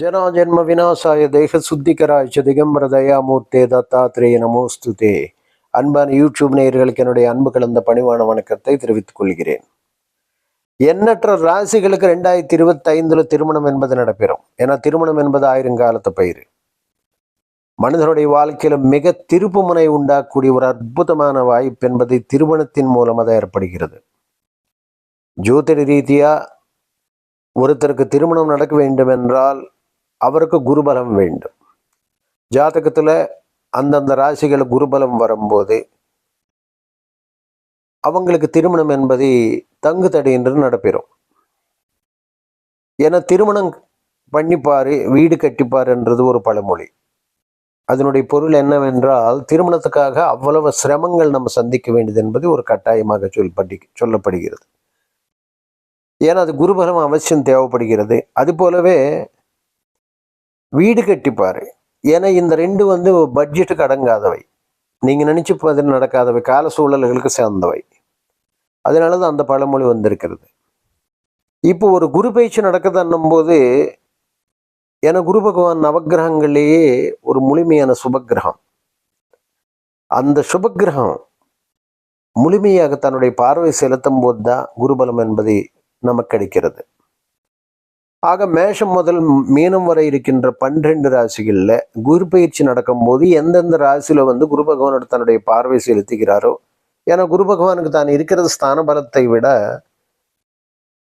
ஜனாஜன்ம வினாசாய தேக சுத்திகராய்ச்ச திகம்பர தயாமூர்த்தே தத்தாத்திரேய நமோஸ்துதே அன்பான யூடியூப் நேயர்களுக்கு என்னுடைய அன்பு கலந்த பணிவான வணக்கத்தை தெரிவித்துக் கொள்கிறேன். எண்ணற்ற ராசிகளுக்கு ரெண்டாயிரத்தி இருபத்தைந்துல திருமணம் என்பது நடைபெறும். ஏன்னா திருமணம் என்பது ஆயிரங்காலத்து பயிர் மனிதனுடைய வாழ்க்கையில மிக திருப்பு முனை உண்டாக்கக்கூடிய ஒரு அற்புதமான வாய்ப்பு என்பதை திருமணத்தின் மூலமாக ஏற்படுகிறது. ஜோதிட ரீதியாக ஒருத்தருக்கு திருமணம் நடக்க வேண்டும் என்றால் அவருக்கு குருபலம் வேண்டும். ஜாதகத்தில் அந்தந்த ராசிகள் குருபலம் வரும்போது அவங்களுக்கு திருமணம் என்பது தங்கு தடையின்றி நடைபெறும் ஏன்னா திருமணம் பண்ணிப்பார் வீடு கட்டிப்பாருன்றது ஒரு பழமொழி. அதனுடைய பொருள் என்னவென்றால் திருமணத்துக்காக அவ்வளவு சிரமங்கள் நம்ம சந்திக்க வேண்டியது என்பது ஒரு கட்டாயமாக சொல்லப்படி சொல்லப்படுகிறது. ஏன்னா அது குருபலம் அவசியம் தேவைப்படுகிறது. அது போலவே வீடு கட்டிப்பார் ஏன்னா இந்த ரெண்டு வந்து பட்ஜெட்டுக்கு அடங்காதவை. நீங்கள் நினச்சி பதில் நடக்காதவை. கால சூழல்களுக்கு சேர்ந்தவை. அதனால தான் அந்த பழமொழி வந்திருக்கிறது. இப்போ ஒரு குரு பயிற்சி நடக்குதுன்னும் போது ஏன்னா குரு பகவான் நவகிரகங்கள்லேயே ஒரு முழுமையான சுபகிரகம் அந்த சுபகிரகம் முழுமையாக தன்னுடைய பார்வை செலுத்தும் போது தான் குருபலம் என்பதை நமக்கு கிடைக்கிறது. ஆக மேஷம் முதல் மீனம் வரை இருக்கின்ற பன்னிரெண்டு ராசிகளில் குரு பயிற்சி நடக்கும்போது எந்தெந்த ராசியில் வந்து குரு பகவானோட தன்னுடைய பார்வை செலுத்துகிறாரோ ஏன்னா குரு பகவானுக்கு தான் இருக்கிறது ஸ்தான பலத்தை விட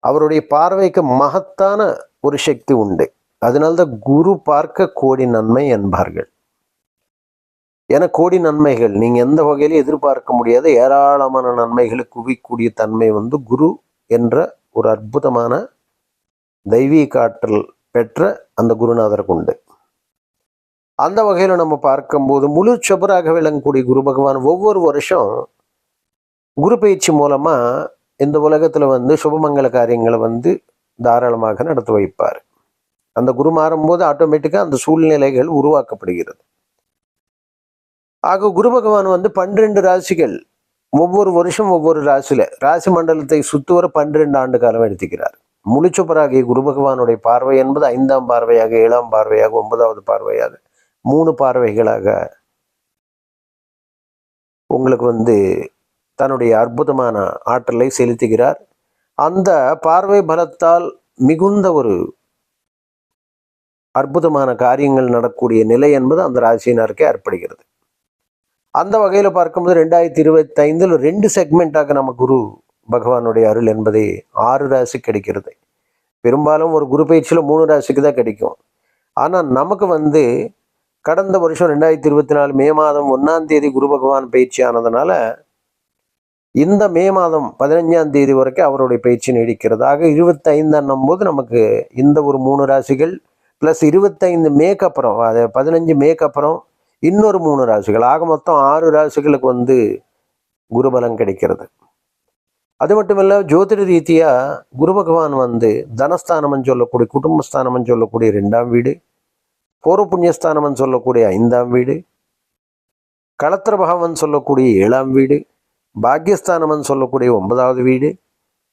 அவருடைய பார்வைக்கு மகத்தான ஒரு சக்தி உண்டு. அதனால்தான் குரு பார்க்க கோடி நன்மை என்பார்கள். என கோடி நன்மைகள் நீங்க எந்த வகையிலும் எதிர்பார்க்க முடியாத ஏராளமான நன்மைகளை குவிக்கூடிய தன்மை வந்து குரு என்ற ஒரு அற்புதமான தெய்வீக ஆற்றல் பெற்ற அந்த குருநாதருக்கு உண்டு. அந்த வகையில் நம்ம பார்க்கும்போது முழு சபராக விளங்கக்கூடிய குரு பகவான் ஒவ்வொரு வருஷம் குரு பயிற்சி மூலமாக இந்த உலகத்தில் வந்து சுபமங்கல காரியங்களை வந்து தாராளமாக நடத்தி வைப்பார். அந்த குரு மாறும்போது ஆட்டோமேட்டிக்காக அந்த சூழ்நிலைகள் உருவாக்கப்படுகிறது. ஆக குரு பகவான் வந்து பன்னிரெண்டு ராசிகள் ஒவ்வொரு வருஷம் ஒவ்வொரு ராசியில் ராசி மண்டலத்தை சுத்துவர பன்னிரெண்டு ஆண்டு காலம் எடுத்துக்கிறார். முழுச்சுப்பராகிய குரு பகவானுடைய பார்வை என்பது ஐந்தாம் பார்வையாக ஏழாம் பார்வையாக ஒன்பதாவது பார்வையாக மூணு பார்வைகளாக உங்களுக்கு வந்து தன்னுடைய அற்புதமான ஆற்றலை செலுத்துகிறார். அந்த பார்வை பலத்தால் மிகுந்த ஒரு அற்புதமான காரியங்கள் நடக்கூடிய நிலை என்பது அந்த ராசியினருக்கே ஏற்படுகிறது. அந்த வகையில் பார்க்கும்போது ரெண்டாயிரத்தி இருபத்தி ஐந்தில் ரெண்டு செக்மெண்ட்டாக நம்ம குரு பகவானுடைய அருள் என்பதை ஆறு ராசி கிடைக்கிறது பெரும்பாலும் ஒரு குரு பயிற்சியில் மூணு ராசிக்கு தான் கிடைக்கும். ஆனால் நமக்கு வந்து கடந்த வருஷம் ரெண்டாயிரத்தி இருபத்தி நாலு மே மாதம் ஒன்றாம் தேதி குரு பகவான் பயிற்சி ஆனதுனால இந்த மே மாதம் பதினஞ்சாம் தேதி வரைக்கும் அவருடைய பயிற்சி நீடிக்கிறது. ஆக இருபத்தைந்தாம் போது நமக்கு இந்த ஒரு மூணு ராசிகள் ப்ளஸ் இருபத்தைந்து மேக்கு அப்புறம் அது பதினஞ்சு மேக்கு அப்புறம் இன்னொரு மூணு ராசிகள். ஆக மொத்தம் ஆறு ராசிகளுக்கு வந்து குருபலம் கிடைக்கிறது. அது மட்டும் இல்லை ஜோதிட ரீதியாக குரு பகவான் வந்து தனஸ்தானம்னு சொல்லக்கூடிய குடும்பஸ்தானம்னு சொல்லக்கூடிய ரெண்டாம் வீடு பூர்வ புண்ணியஸ்தானம்னு சொல்லக்கூடிய ஐந்தாம் வீடு களத்திர பகவான் சொல்லக்கூடிய ஏழாம் வீடு பாக்யஸ்தானம்னு சொல்லக்கூடிய ஒன்பதாவது வீடு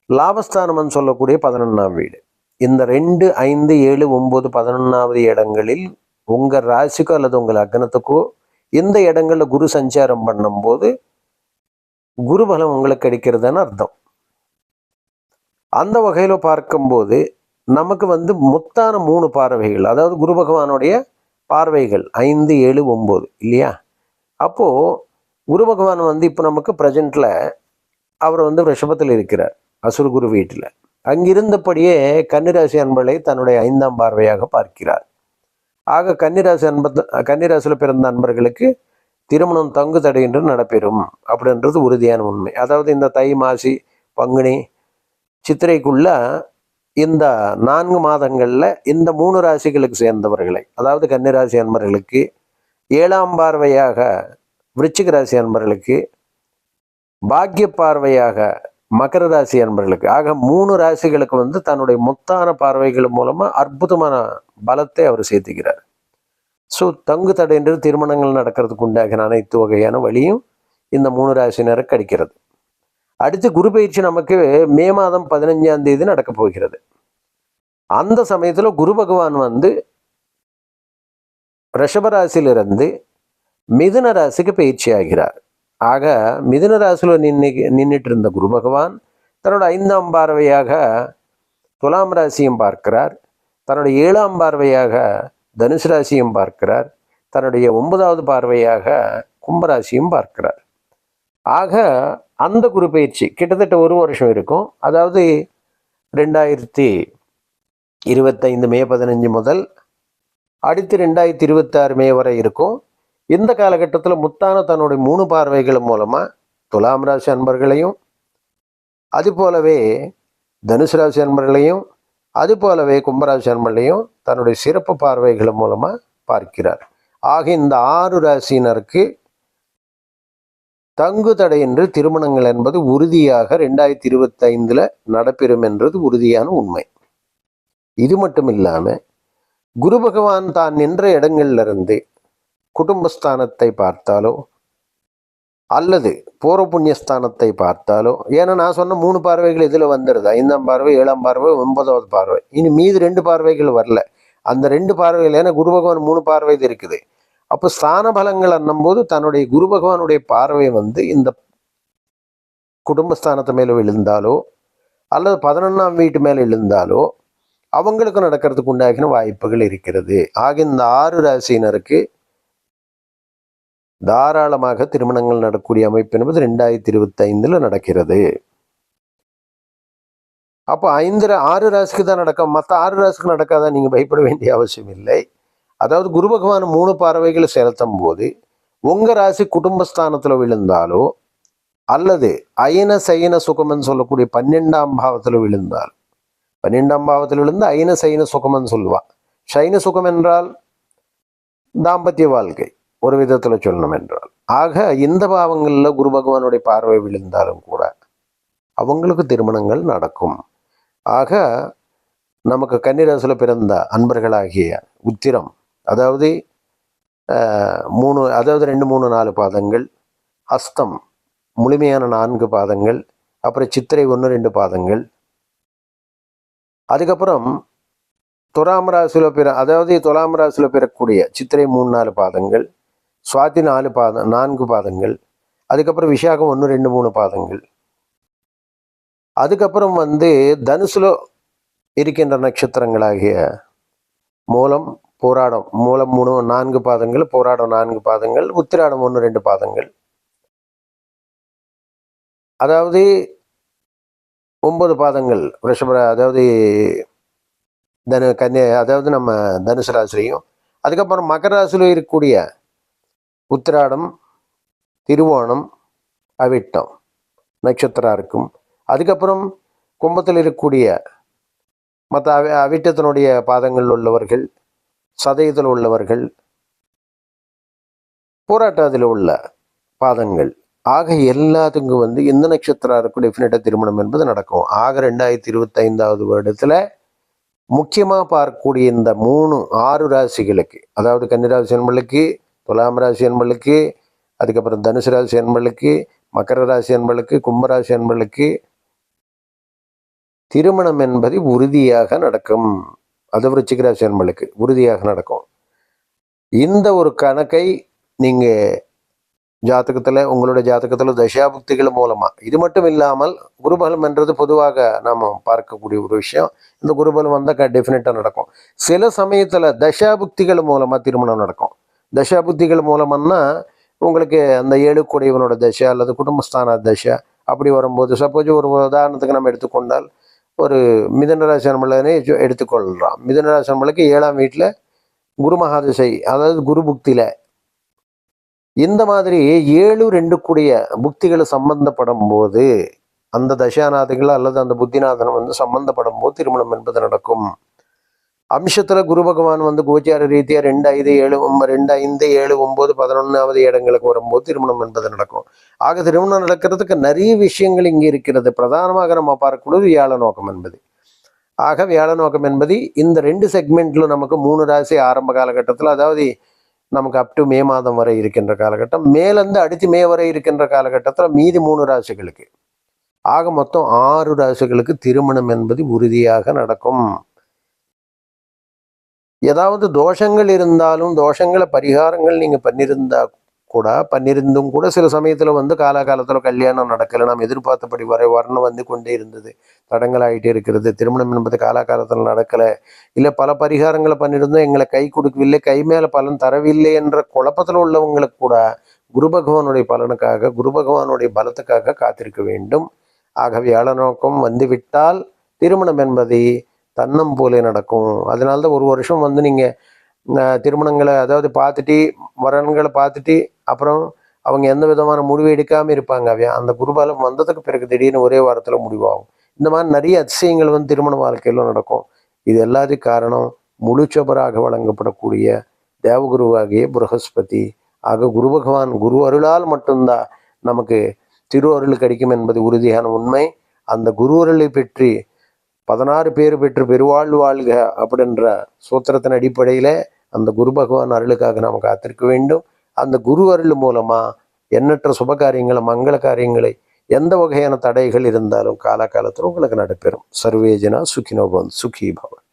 லாபஸ்தானம்னு சொல்லக்கூடிய பதினொன்றாம் வீடு. இந்த ரெண்டு ஐந்து ஏழு ஒம்பது பதினொன்றாவது இடங்களில் உங்கள் ராசிக்கோ அல்லது உங்கள் அக்னத்துக்கோ இந்த இடங்களில் குரு சஞ்சாரம் பண்ணும்போது குரு பலம் உங்களுக்கு கிடைக்கிறதுன்னு அர்த்தம். அந்த வகையில் பார்க்கும்போது நமக்கு வந்து முத்தான மூணு பார்வைகள் அதாவது குரு பகவானுடைய பார்வைகள் ஐந்து ஏழு ஒம்பது இல்லையா? அப்போது குரு பகவான் வந்து இப்போ நமக்கு ப்ரெசண்ட்டில் அவர் வந்து ரிஷபத்தில் இருக்கிறார் அசுர குரு வீட்டில். அங்கிருந்தபடியே கன்னிராசி அன்பளை தன்னுடைய ஐந்தாம் பார்வையாக பார்க்கிறார். ஆக கன்னிராசி அன்ப கன்னிராசியில் பிறந்த நண்பர்களுக்கு திருமணம் தங்கு தடையின்றி நடைபெறும் அப்படின்றது உறுதியான உண்மை. அதாவது இந்த தை மாசி பங்குனி சித்திரைக்குள்ள இந்த நான்கு மாதங்களில் இந்த மூணு ராசிகளுக்கு சேர்ந்தவர்களை அதாவது கன்னிராசி அன்பர்களுக்கு ஏழாம் பார்வையாக விருச்சிக ராசி அன்பர்களுக்கு பாக்கிய பார்வையாக மகர ராசி அன்பர்களுக்கு. ஆக மூணு ராசிகளுக்கு வந்து தன்னுடைய முத்தான பார்வைகள் மூலமாக அற்புதமான பலத்தை அவர் சேர்த்துக்கிறார். ஸோ தங்கு தடையின்றி திருமணங்கள் நடக்கிறதுக்கு உண்டாக அனைத்து வகையான வழியும் இந்த மூணு ராசினருக்கு கிடைக்கிறது அடுத்து குரு பயிற்சி நமக்கு மே மாதம் பதினஞ்சாம் தேதி நடக்க போகிறது. அந்த சமயத்தில் குரு பகவான் வந்து ரிஷபராசியிலிருந்து மிதுன ராசிக்கு பயிற்சி ஆகிறார் ஆக மிதுன ராசியில் நின்று நின்றுட்டு இருந்த குரு பகவான் தன்னோட ஐந்தாம் பார்வையாக துலாம் ராசியும் பார்க்கிறார். தன்னுடைய ஏழாம் பார்வையாக தனுசு ராசியும் பார்க்கிறார். தன்னுடைய ஒன்பதாவது பார்வையாக கும்பராசியும் பார்க்கிறார். ஆக அந்த குரு பயிற்சி கிட்டத்தட்ட ஒரு வருஷம் இருக்கும். அதாவது ரெண்டாயிரத்தி இருபத்தைந்து மே பதினஞ்சு முதல் அடுத்து ரெண்டாயிரத்தி இருபத்தாறு மே வரை இருக்கும். இந்த காலகட்டத்தில் முத்தான தன்னுடைய மூணு பார்வைகள் மூலமாக துலாம் ராசி அன்பர்களையும் அது போலவே தனுசு ராசி அன்பர்களையும் அது போலவே கும்பராசி அன்பர்களையும் தன்னுடைய சிறப்பு பார்வைகள் மூலமாக பார்க்கிறார். ஆக இந்த ஆறு ராசியினருக்கு தங்கு தடையின்றி திருமணங்கள் என்பது உறுதியாக ரெண்டாயிரத்தி இருபத்தி ஐந்துல நடைபெறும் என்றது உறுதியான உண்மை. இது மட்டும் இல்லாமல் குரு பகவான் தான் நின்ற இடங்கள்ல இருந்து குடும்பஸ்தானத்தை பார்த்தாலோ அல்லது பூர்வ புண்ணியஸ்தானத்தை பார்த்தாலோ ஏன்னா நான் சொன்ன மூணு பார்வைகள் இதில் வந்துடுது ஐந்தாம் பார்வை ஏழாம் பார்வை ஒன்பதாவது பார்வை. இனி மீது ரெண்டு பார்வைகள் வரல. அந்த ரெண்டு பார்வைகள் ஏன்னா குரு பகவான் மூணு பார்வை இது இருக்குது. அப்போ ஸ்தான பலங்கள் அண்ணும்போது தன்னுடைய குரு பகவானுடைய பார்வை வந்து இந்த குடும்பஸ்தானத்து மேலே விழுந்தாலோ அல்லது பதினொன்றாம் வீட்டு மேலே விழுந்தாலோ அவங்களுக்கு நடக்கிறதுக்கு உண்டாகின வாய்ப்புகள் இருக்கிறது. ஆக இந்த ஆறு ராசியினருக்கு தாராளமாக திருமணங்கள் நடக்கக்கூடிய அமைப்பு என்பது ரெண்டாயிரத்தி இருபத்தைந்தில் நடக்கிறது. அப்போ ஐந்து ரா- ஆறு ராசிக்கு தான் நடக்கும். மற்ற ஆறு ராசிக்கு நடக்காதான் நீங்க பயப்பட வேண்டிய அவசியம் இல்லை. அதாவது குரு பகவான் மூணு பார்வைகளை செலுத்தும் போது உங்க ராசி குடும்பஸ்தானத்தில் விழுந்தாலோ அல்லது அயன சயன சுகம்னு சொல்லக்கூடிய பன்னெண்டாம் பாவத்தில் விழுந்தால் பன்னெண்டாம் பாவத்தில் விழுந்து அயன சயன சுகம்னு சொல்லுவான் சைன சுகம் என்றால் தாம்பத்திய வாழ்க்கை. ஒரு விதத்தில் சொல்லணும் என்றால். ஆக இந்த பாவங்களில் குரு பகவானுடைய பார்வை விழுந்தாலும் கூட அவங்களுக்கு திருமணங்கள் நடக்கும். ஆக நமக்கு கன்னிராசியில் பிறந்த அன்பர்களாகிய உத்திரம் அதாவது மூணு அதாவது ரெண்டு மூணு நாலு பாதங்கள் ஹஸ்தம் முழுமையான நான்கு பாதங்கள் அப்புறம் சித்திரை ஒன்று ரெண்டு பாதங்கள். அதுக்கப்புறம் துலாம் ராசியில் பிற அதாவது துலாம் ராசியில் பிறக்கக்கூடிய சித்திரை மூணு நாலு பாதங்கள் சுவாதி நாலு பாதம் நான்கு பாதங்கள். அதுக்கப்புறம் விஷாகம் ஒன்று ரெண்டு மூணு பாதங்கள். அதுக்கப்புறம் வந்து தனுசுல இருக்கின்ற நட்சத்திரங்களாகிய மூலம் போராடம் மூலம் மூணு நான்கு பாதங்கள் போராடம் நான்கு பாதங்கள் உத்திராடம் ஒன்று ரெண்டு பாதங்கள். அதாவது ஒன்பது பாதங்கள் ரிஷப அதாவது தனு கன்னியா அதாவது நம்ம தனுசு ராசிலையும். அதுக்கப்புறம் மகர ராசியில் இருக்கக்கூடிய உத்திராடம் திருவோணம் அவிட்டம் நட்சத்திரம் இருக்கும் அதுக்கப்புறம் கும்பத்தில் இருக்கக்கூடிய மற்ற அவி அவிட்டத்தினுடைய பாதங்களில் உள்ளவர்கள் சதயத்தில் உள்ளவர்கள் போராட்டத்தில் உள்ள பாதங்கள். ஆக எல்லாத்துக்கும் வந்து எந்த நட்சத்திரம் இருக்கும் டெஃபினட்டாக திருமணம் என்பது நடக்கும். ஆக ரெண்டாயிரத்தி இருபத்தைந்தாவது வருடத்தில் முக்கியமாக பார்க்கக்கூடிய இந்த மூணு ஆறு ராசிகளுக்கு அதாவது கன்னிராசி என்பளுக்கு துலாம் ராசி என்பளுக்கு அதுக்கப்புறம் தனுசு ராசி அன்பளுக்கு மகர ராசி என்பளுக்கு கும்பராசி என்பளுக்கு திருமணம் என்பது உறுதியாக நடக்கும். அது விருச்சிக ராசி என்பளுக்கு உறுதியாக நடக்கும். இந்த ஒரு கணக்கை நீங்கள் ஜாதகத்தில் உங்களுடைய ஜாதகத்தில் தசாபுக்திகள் மூலமாக இது மட்டும் இல்லாமல் குருபலம் என்றது பொதுவாக நாம் பார்க்கக்கூடிய ஒரு விஷயம். இந்த குருபலம் வந்தால் டெஃபினட்டாக நடக்கும். சில சமயத்தில் தசாபுக்திகள் மூலமாக திருமணம் நடக்கும். தசா புத்திகள் மூலமானா உங்களுக்கு அந்த ஏழு கூடியவனோட தசை அல்லது குடும்பஸ்தான தசை அப்படி வரும்போது சப்போஸ் ஒரு உதாரணத்துக்கு நம்ம எடுத்துக்கொண்டால் ஒரு மிதனராசி நம்மளனே எடுத்துக்கொள்ளலாம் மிதனராசி நம்மளுக்கு ஏழாம் வீட்டில் குரு மகாதிசை அதாவது குரு புக்தியில். இந்த மாதிரி ஏழு ரெண்டு கூடிய புக்திகள் சம்பந்தப்படும் போது அந்த தசாநாதிகள் அல்லது அந்த புத்திநாதனம் வந்து சம்பந்தப்படும் போது திருமணம் என்பது நடக்கும். அம்சத்துல குரு பகவான் வந்து கோச்சார ரீதியா ரெண்டு ஐந்து ஏழு ரெண்டு ஐந்து ஏழு ஒன்பது பதினொன்னாவது இடங்களுக்கு வரும்போது திருமணம் என்பது நடக்கும். ஆக திருமணம் நடக்கிறதுக்கு நிறைய விஷயங்கள் இங்கே இருக்கிறது. பிரதானமாக நம்ம பார்க்கக்கூடியது வியாழ நோக்கம் என்பது. ஆக வியாழ நோக்கம் என்பது இந்த ரெண்டு செக்மெண்ட்ல நமக்கு மூணு ராசி ஆரம்ப காலகட்டத்தில் அதாவது நமக்கு அப் டு மே மாதம் வரை இருக்கின்ற காலகட்டம் மேலேருந்து அடுத்து மே வரை இருக்கின்ற காலகட்டத்தில் மீதி மூணு ராசிகளுக்கு. ஆக மொத்தம் ஆறு ராசிகளுக்கு திருமணம் என்பது உறுதியாக நடக்கும். ஏதாவது தோஷங்கள் இருந்தாலும் தோஷங்களை பரிகாரங்கள் நீங்கள் பண்ணியிருந்தா கூட பண்ணியிருந்தும் கூட சில சமயத்தில் வந்து காலகாலத்தில் கல்யாணம் நடக்கலை. நாம் எதிர்பார்த்தபடி வரை வர்ணம் வந்து கொண்டே இருந்தது. தடங்களாயிட்டே இருக்கிறது. திருமணம் என்பது காலகாலத்தில் நடக்கலை. இல்லை பல பரிகாரங்களை பண்ணியிருந்தோம் எங்களை கை கொடுக்கவில்லை. கை மேலே பலன் தரவில்லை என்ற குழப்பத்தில் உள்ளவங்களுக்கு கூட குரு பகவானுடைய பலனுக்காக குரு பகவானுடைய பலத்துக்காக காத்திருக்க வேண்டும். ஆகவே வியாழ நோக்கம் வந்துவிட்டால் திருமணம் என்பதை தன்னம் போலே நடக்கும். அதனால தான் ஒரு வருஷம் வந்து நீங்கள் திருமணங்களை அதாவது பார்த்துட்டு வரன்களை பார்த்துட்டு அப்புறம் அவங்க எந்த விதமான முடிவு எடுக்காமல் இருப்பாங்க அவையா. அந்த குருபாலம் வந்ததுக்கு பிறகு திடீர்னு ஒரே வாரத்தில் முடிவாகும். இந்த மாதிரி நிறைய அதிசயங்கள் வந்து திருமண வாழ்க்கையில் நடக்கும். இது எல்லாத்துக்கும் காரணம் முழுச்சபராக வழங்கப்படக்கூடிய தேவகுருவாகிய புரகஸ்பதி. ஆக குரு பகவான் குரு அருளால் மட்டும்தான் நமக்கு திரு அருள் கிடைக்கும் என்பது உறுதியான உண்மை. அந்த குரு அருளை பெற்று பதினாறு பேர் பெற்று பெருவாழ்வு வாழ்க அப்படின்ற சூத்திரத்தின் அடிப்படையில் அந்த குரு பகவான் அருளுக்காக நாம் காத்திருக்க வேண்டும். அந்த குரு அருள் மூலமாக எண்ணற்ற சுப காரியங்களை மங்கள காரியங்களை எந்த வகையான தடைகள் இருந்தாலும் காலகாலத்தில் உங்களுக்கு நடைபெறும். சர்வேஜனா சுகினோபவன் சுகி பவன்.